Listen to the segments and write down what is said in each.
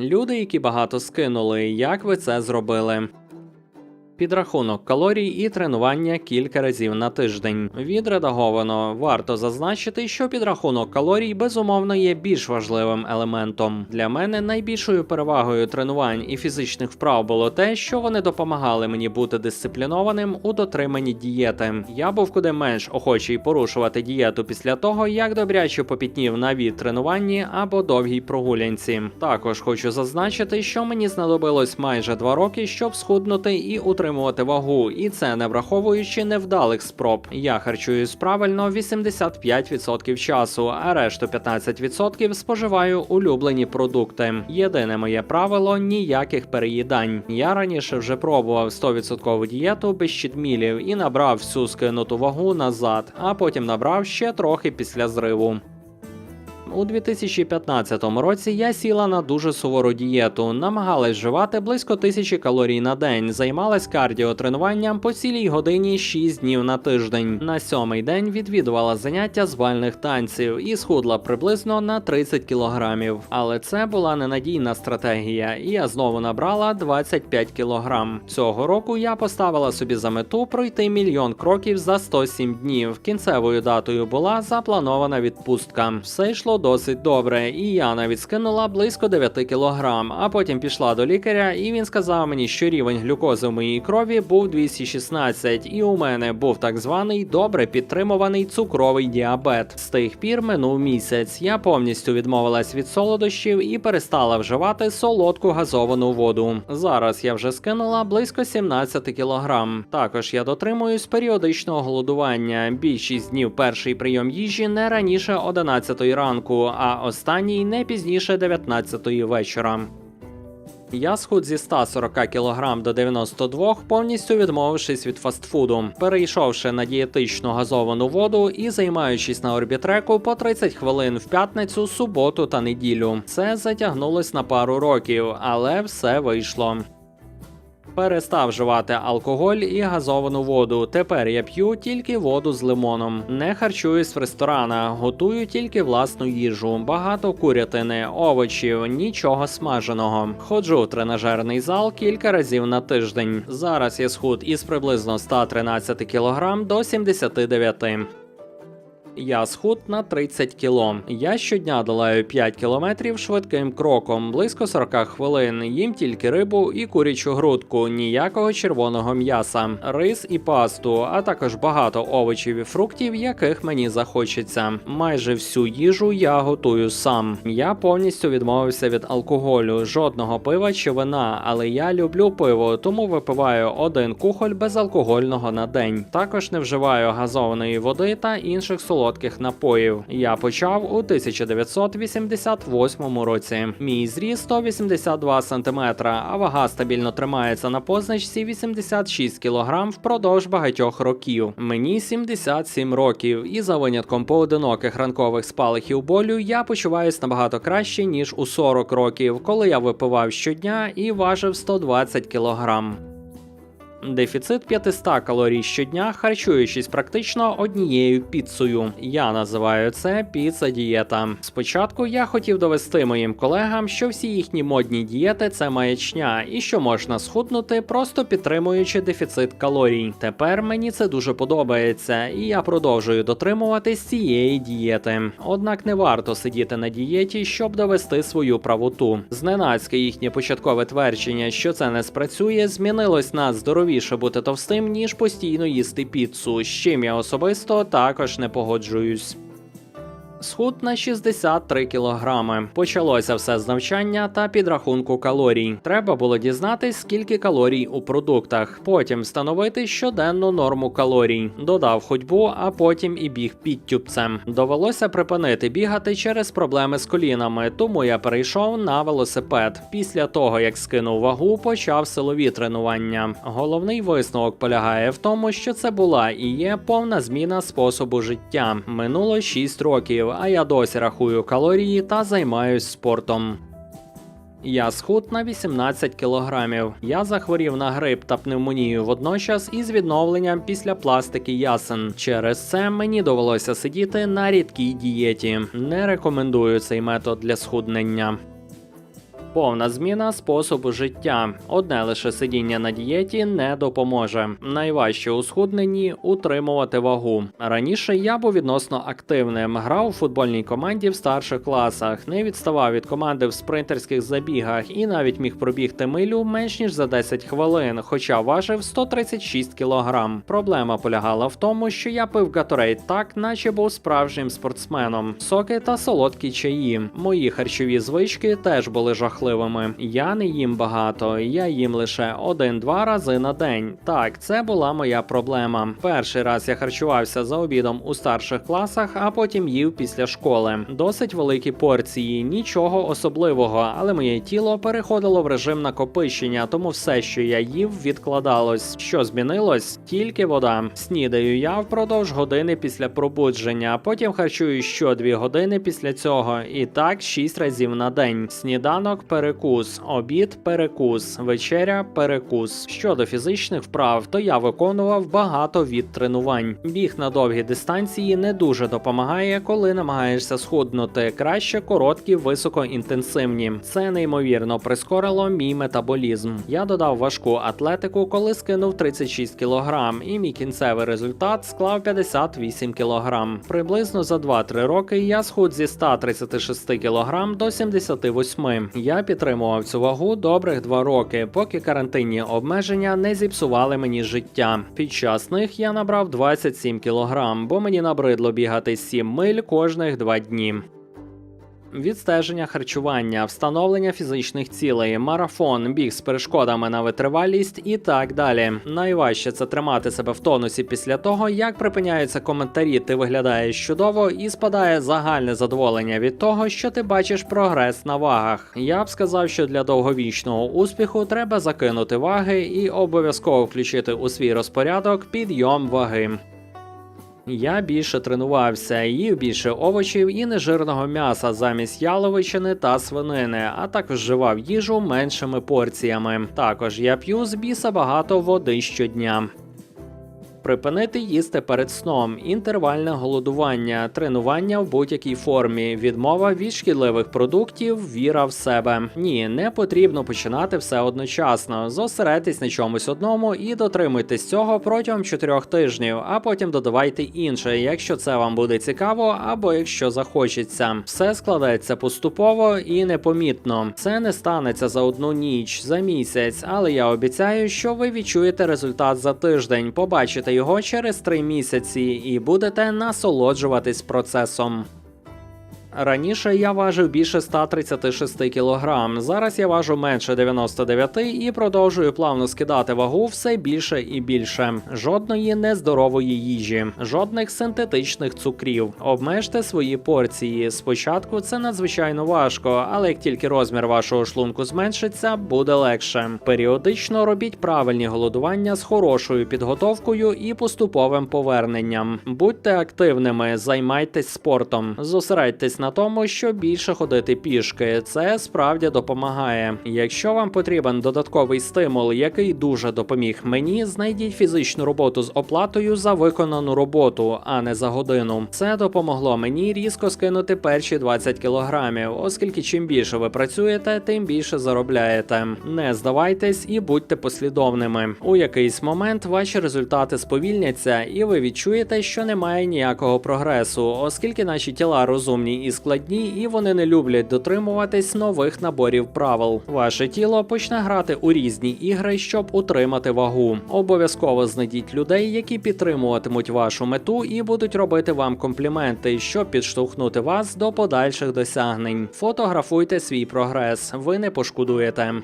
Люди, які багато скинули, як ви це зробили? Підрахунок калорій і тренування кілька разів на тиждень. Відредаговано варто зазначити, що підрахунок калорій безумовно є більш важливим елементом. Для мене найбільшою перевагою тренувань і фізичних вправ було те, що вони допомагали мені бути дисциплінованим у дотриманні дієти. Я був куди менш охочий порушувати дієту після того, як добряче попітнів на від тренуванні або довгій прогулянці. Також хочу зазначити, що мені знадобилось майже два роки, щоб схуднути і утримувати вагу, і це не враховуючи невдалих спроб. Я харчуюсь правильно 85% часу, а решту 15% споживаю улюблені продукти. Єдине моє правило ніяких переїдань. Я раніше вже пробував 100% дієту без щитмілів і набрав всю скинуту вагу назад, а потім набрав ще трохи після зриву. У 2015 році я сіла на дуже сувору дієту, намагалась вживати близько тисячі калорій на день, займалась кардіотренуванням по цілій годині 6 днів на тиждень. На сьомий день відвідувала заняття з бальних танців і схудла приблизно на 30 кілограмів. Але це була ненадійна стратегія, і я знову набрала 25 кілограм. Цього року я поставила собі за мету пройти мільйон кроків за 107 днів. Кінцевою датою була запланована відпустка. Все йшло досить добре, і я навіть скинула близько 9 кілограм. А потім пішла до лікаря, і він сказав мені, що рівень глюкози в моїй крові був 216, і у мене був так званий добре підтримуваний цукровий діабет. З тих пір минув місяць. Я повністю відмовилась від солодощів і перестала вживати солодку газовану воду. Зараз я вже скинула близько 17 кілограм. Також я дотримуюсь періодичного голодування. Більшість днів перший прийом їжі не раніше 11 ранку, а останній не пізніше 19-ї вечора. Я схуд зі 140 кг до 92, повністю відмовившись від фастфуду, перейшовши на дієтичну газовану воду і займаючись на орбітреку по 30 хвилин в п'ятницю, суботу та неділю. Це затягнулось на пару років, але все вийшло. Перестав вживати алкоголь і газовану воду. Тепер я п'ю тільки воду з лимоном. Не харчуюсь в ресторанах, готую тільки власну їжу, багато курятини, овочів, нічого смаженого. Ходжу в тренажерний зал кілька разів на тиждень. Зараз я схуд із приблизно 113 кг до 79 я схуд на 30 кіло. Я щодня долаю 5 кілометрів швидким кроком, близько 40 хвилин. Їм тільки рибу і курячу грудку, ніякого червоного м'яса, рис і пасту, а також багато овочів і фруктів, яких мені захочеться. Майже всю їжу я готую сам. Я повністю відмовився від алкоголю, жодного пива чи вина, але я люблю пиво, тому випиваю один кухоль безалкогольного на день. Також не вживаю газованої води та інших солодких напоїв. Я почав у 1988 році. Мій зріст 182 см, а вага стабільно тримається на позначці 86 кг впродовж багатьох років. Мені 77 років, і за винятком поодиноких ранкових спалахів болю я почуваюсь набагато краще ніж у 40 років, коли я випивав щодня і важив 120 кілограм. Дефіцит 500 калорій щодня, харчуючись практично однією піцею. Я називаю це піца дієта. Спочатку я хотів довести моїм колегам, що всі їхні модні дієти це маячня, і що можна схуднути, просто підтримуючи дефіцит калорій. Тепер мені це дуже подобається, і я продовжую дотримуватись цієї дієти. Однак не варто сидіти на дієті, щоб довести свою правоту. Зненацька їхнє початкове твердження, що це не спрацює, змінилось на здорові здоровіше бути товстим, ніж постійно їсти піцу, з чим я особисто також не погоджуюсь. Схуд на 63 кілограми. Почалося все з навчання та підрахунку калорій. Треба було дізнатись, скільки калорій у продуктах, потім встановити щоденну норму калорій. Додав ходьбу, а потім і біг підтюбцем. Довелося припинити бігати через проблеми з колінами, тому я перейшов на велосипед. Після того, як скинув вагу, почав силові тренування. Головний висновок полягає в тому, що це була і є повна зміна способу життя. Минуло 6 років а я досі рахую калорії та займаюсь спортом. Я схуд на 18 кілограмів. Я захворів на грип та пневмонію водночас із відновленням після пластики ясен. Через це мені довелося сидіти на рідкій дієті. Не рекомендую цей метод для схуднення. Повна зміна способу життя. Одне лише сидіння на дієті не допоможе. Найважче у схудненні утримувати вагу. Раніше я був відносно активним, грав у футбольній команді в старших класах, не відставав від команди в спринтерських забігах і навіть міг пробігти милю менш ніж за 10 хвилин, хоча важив 136 кілограм. Проблема полягала в тому, що я пив Gatorade так, наче був справжнім спортсменом. Соки та солодкі чаї. Мої харчові звички теж були жахливими. Я не їм багато, я їм лише один-два рази на день. Так, це була моя проблема. Перший раз я харчувався за обідом у старших класах, а потім їв після школи. Досить великі порції, нічого особливого, але моє тіло переходило в режим накопичення, тому все, що я їв, відкладалось. Що змінилось? Тільки вода. Снідаю я впродовж години після пробудження, потім харчую що дві години після цього. І так шість разів на день. Сніданок, перекус, обід, перекус, вечеря, перекус. Щодо фізичних вправ, то я виконував багато від тренувань. Біг на довгі дистанції не дуже допомагає, коли намагаєшся схуднути. Краще короткі, високоінтенсивні. Це неймовірно прискорило мій метаболізм. Я додав важку атлетику, коли скинув 36 кг, і мій кінцевий результат склав 58 кг. Приблизно за 2-3 роки я схуд зі 136 кг до 78. Я підтримував цю вагу добрих два роки, поки карантинні обмеження не зіпсували мені життя. Під час них я набрав 27 кілограм, бо мені набридло бігати 7 миль кожних два дні. Відстеження харчування, встановлення фізичних цілей, марафон, біг з перешкодами на витривалість і так далі. Найважче це тримати себе в тонусі після того, як припиняються коментарі, ти виглядаєш чудово і спадає загальне задоволення від того, що ти бачиш прогрес на вагах. Я б сказав, що для довговічного успіху треба закинути ваги і обов'язково включити у свій розпорядок підйом ваги. Я більше тренувався, їв більше овочів і нежирного м'яса замість яловичини та свинини, а також вживав їжу меншими порціями. Також я п'ю з біса багато води щодня. Припинити їсти перед сном, інтервальне голодування, тренування в будь-якій формі, відмова від шкідливих продуктів, віра в себе. Ні, не потрібно починати все одночасно. Зосередьтесь на чомусь одному і дотримуйтесь цього протягом 4 тижнів, а потім додавайте інше, якщо це вам буде цікаво, або якщо захочеться. Все складається поступово і непомітно. Це не станеться за одну ніч, за місяць, але я обіцяю, що ви відчуєте результат за тиждень. Побачите його через три місяці і будете насолоджуватись процесом. Раніше я важив більше 136 кг, зараз я важу менше 99 і продовжую плавно скидати вагу все більше і більше. Жодної нездорової їжі, жодних синтетичних цукрів. Обмежте свої порції. Спочатку це надзвичайно важко, але як тільки розмір вашого шлунку зменшиться, буде легше. Періодично робіть правильні голодування з хорошою підготовкою і поступовим поверненням. Будьте активними, займайтесь спортом, зосередьтесь на тому, що більше ходити пішки. Це справді допомагає. Якщо вам потрібен додатковий стимул, який дуже допоміг мені, знайдіть фізичну роботу з оплатою за виконану роботу, а не за годину. Це допомогло мені різко скинути перші 20 кілограмів, оскільки чим більше ви працюєте, тим більше заробляєте. Не здавайтесь і будьте послідовними. У якийсь момент ваші результати сповільняться, і ви відчуєте, що немає ніякого прогресу, оскільки наші тіла розумні і складні, і вони не люблять дотримуватись нових наборів правил. Ваше тіло почне грати у різні ігри, щоб утримати вагу. Обов'язково знайдіть людей, які підтримуватимуть вашу мету і будуть робити вам компліменти, щоб підштовхнути вас до подальших досягнень. Фотографуйте свій прогрес, ви не пошкодуєте.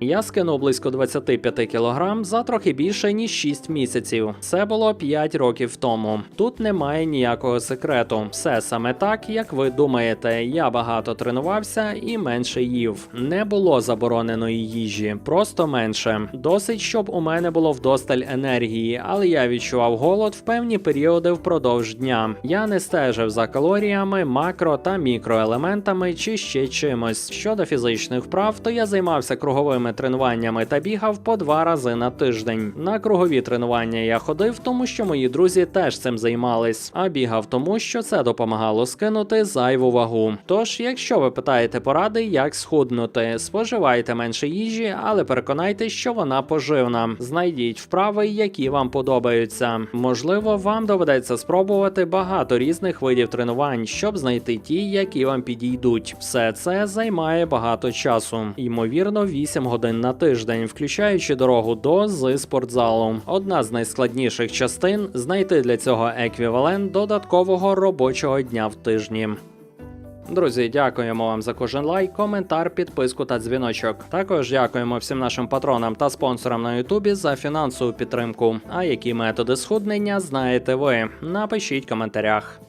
Я скинув близько 25 кг за трохи більше ніж 6 місяців. Це було 5 років тому. Тут немає ніякого секрету. Все саме так, як ви думаєте. Я багато тренувався і менше їв. Не було забороненої їжі, просто менше. Досить, щоб у мене було вдосталь енергії, але я відчував голод в певні періоди впродовж дня. Я не стежив за калоріями, макро та мікроелементами чи ще чимось. Щодо фізичних вправ, то я займався круговими силовими тренуваннями та бігав по два рази на тиждень. На кругові тренування я ходив, тому що мої друзі теж цим займались, а бігав тому, що це допомагало скинути зайву вагу. Тож, якщо ви питаєте поради, як схуднути, споживайте менше їжі, але переконайтесь, що вона поживна. Знайдіть вправи, які вам подобаються. Можливо, вам доведеться спробувати багато різних видів тренувань, щоб знайти ті, які вам підійдуть. Все це займає багато часу, ймовірно, 8 годин на тиждень, включаючи дорогу до з спортзалу. Одна з найскладніших частин знайти для цього еквівалент додаткового робочого дня в тижні. Друзі, дякуємо вам за кожен лайк, коментар, підписку та дзвіночок. Також дякуємо всім нашим патронам та спонсорам на Ютубі за фінансову підтримку. А які методи схуднення знаєте ви? Напишіть в коментарях.